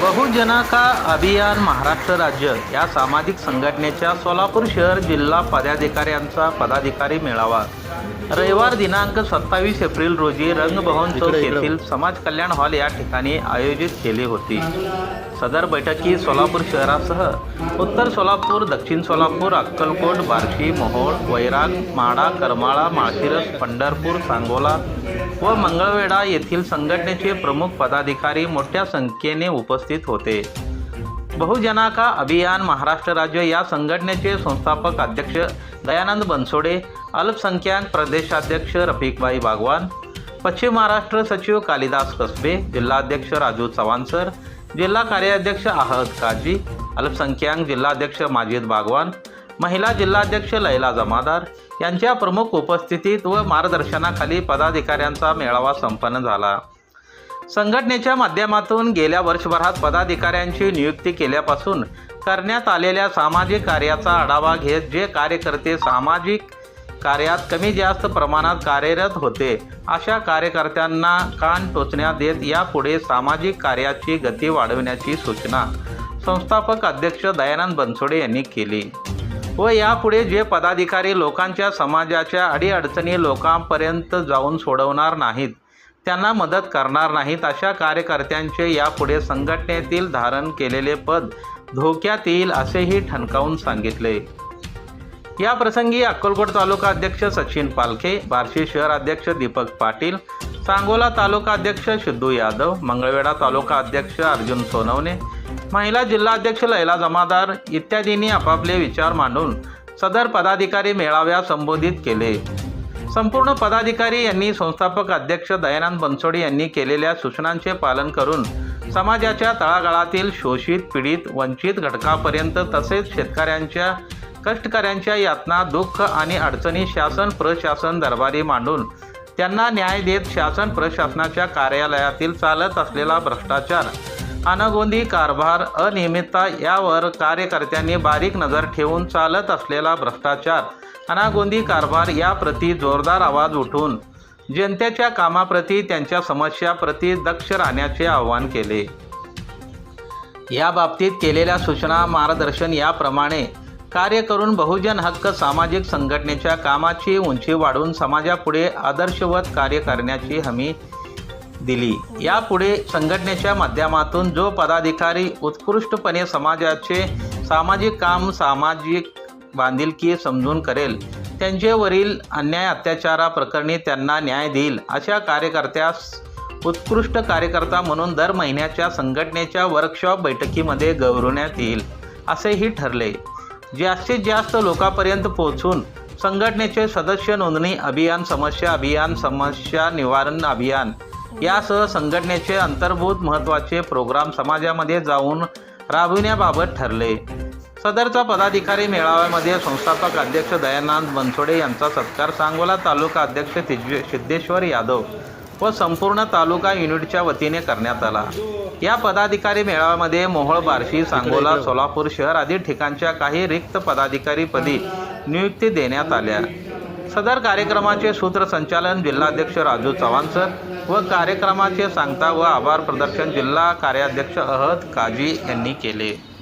बहुजन का अभियान महाराष्ट्र राज्य या सामाजिक संघटनेच्या सोलापूर शहर जिल्हा पदाधिकाऱ्यांचा पदाधिकारी मेळावा. रविवार दिनांक सत्तावीस एप्रिल रोजी रंगभवन चौक. येथील समाज कल्याण हॉल या ठिकाणी आयोजित केली होती सदर बैठकी सोलापूर शहरासह उत्तर सोलापूर दक्षिण सोलापूर अक्कलकोट बार्शी मोहोळ वैराग माडा करमाळा माळशिरस पंढरपूर सांगोला व मंगळवेढा येथील संघटनेचे प्रमुख पदाधिकारी मोठ्या संख्येने उपस्थित होते बहुजना का अभियान महाराष्ट्र राज्य या संघटनेचे संस्थापक अध्यक्ष दयानंद बनसोडे अल्पसंख्याक प्रदेशाध्यक्ष रफिकबाई बागवान पश्चिम महाराष्ट्र सचिव कालिदास कसबे जिल्हाध्यक्ष राजू चव्हाण सर जिल्हा कार्याध्यक्ष आहद काजी अल्पसंख्याक जिल्हाध्यक्ष माजिद बागवान महिला जिल्हाध्यक्ष लैला जमादार यांच्या प्रमुख उपस्थितीत व मार्गदर्शनाखाली पदाधिकाऱ्यांचा मेळावा संपन्न झाला. संघटनेच्या माध्यमातून गेल्या वर्षभरात पदाधिकाऱ्यांची नियुक्ती केल्यापासून करण्यात आलेल्या सामाजिक कार्याचा आढावा घेत जे कार्यकर्ते सामाजिक कार्यात कमी जास्त प्रमाणात कार्यरत होते. अशा कार्यकर्त्यांना कान टोचण्यात देत यापुढे सामाजिक कार्याची गती वाढविण्याची सूचना संस्थापक अध्यक्ष दयानंद बनसोडे यांनी केली. व यापुढे जे पदाधिकारी लोकांच्या समाजाच्या अडीअडचणी लोकांपर्यंत जाऊन सोडवणार नाहीत त्यांना मदत करणार नाहीत अशा कार्यकर्त्यांचे यापुढे संघटनेतील धारण केलेले पद धोक्यात येईल असेही ठणकावून सांगितले. या प्रसंगी अक्कलकोट तालुका अध्यक्ष सचिन पालखे बार्शी शहर अध्यक्ष दीपक पाटील सांगोला तालुका अध्यक्ष सिद्धू यादव मंगळवेढा तालुका अध्यक्ष अर्जुन सोनवणे महिला जिल्हाध्यक्ष लैला जमादार इत्यादींनी आपापले विचार मांडून सदर पदाधिकारी मेळाव्या संबोधित केले. संपूर्ण पदाधिकारी यांनी संस्थापक अध्यक्ष दयानंद बनसोडे यांनी केलेल्या सूचनांचे पालन करून समाजाच्या तळागाळातील शोषित पीडित वंचित घटकापर्यंत तसेच शेतकऱ्यांच्या कष्टकऱ्यांच्या यातना दुःख आणि अडचणी शासन प्रशासन दरबारी मांडून त्यांना न्याय देत शासन प्रशासनाच्या कार्यालयातील चालत असलेला भ्रष्टाचार अनगोंदी कारभार अनियमितता यावर कार्यकर्त्यांनी बारीक नजर ठेवून चालत असलेला भ्रष्टाचार अनागोंदी कारभार याप्रती जोरदार आवाज उठून जनतेच्या कामाप्रती त्यांच्या समस्याप्रती दक्ष राहण्याचे आवाहन केले. या बाबतीत केलेल्या सूचना मार्गदर्शन याप्रमाणे कार्य करून बहुजन हक्क सामाजिक संघटनेच्या कामाची उंची वाढवून समाजापुढे आदर्शवत कार्य करण्याची हमी दिली. यापुढे संघटनेच्या माध्यमातून जो पदाधिकारी उत्कृष्टपणे समाजाचे सामाजिक काम सामाजिक बांधिलकी समजून करेल त्यांच्यावरील अन्याय अत्याचाराप्रकरणी त्यांना न्याय देईल अशा कार्यकर्त्यास उत्कृष्ट कार्यकर्ता म्हणून दर महिन्याच्या संघटनेच्या वर्कशॉप बैठकीमध्ये गौरवण्यात येईल असेही ठरले. जास्तीत जास्त लोकांपर्यंत पोहोचून संघटनेचे सदस्य नोंदणी अभियान समस्या अभियान समस्या निवारण अभियान यासह संघटनेचे अंतर्भूत महत्त्वाचे प्रोग्राम समाजामध्ये जाऊन राबविण्याबाबत ठरले. सदरचा पदाधिकारी मेळाव्यामध्ये संस्थापक अध्यक्ष दयानंद बनसोडे यांचा सत्कार सांगोला तालुका अध्यक्ष तिजवे सिद्धेश्वर यादव व संपूर्ण तालुका युनिटच्या वतीने करण्यात आला. या पदाधिकारी मेळाव्यामध्ये मोहोळ बार्शी सांगोला सोलापूर शहर आदी ठिकाणच्या काही रिक्त पदाधिकारीपदी नियुक्ती देण्यात आल्या. सदर कार्यक्रमाचे सूत्रसंचालन जिल्हाध्यक्ष राजू चव्हाण सर व कार्यक्रमाचे सांगता व आभार प्रदर्शन जिल्हा कार्याध्यक्ष अहद काजी यांनी केले.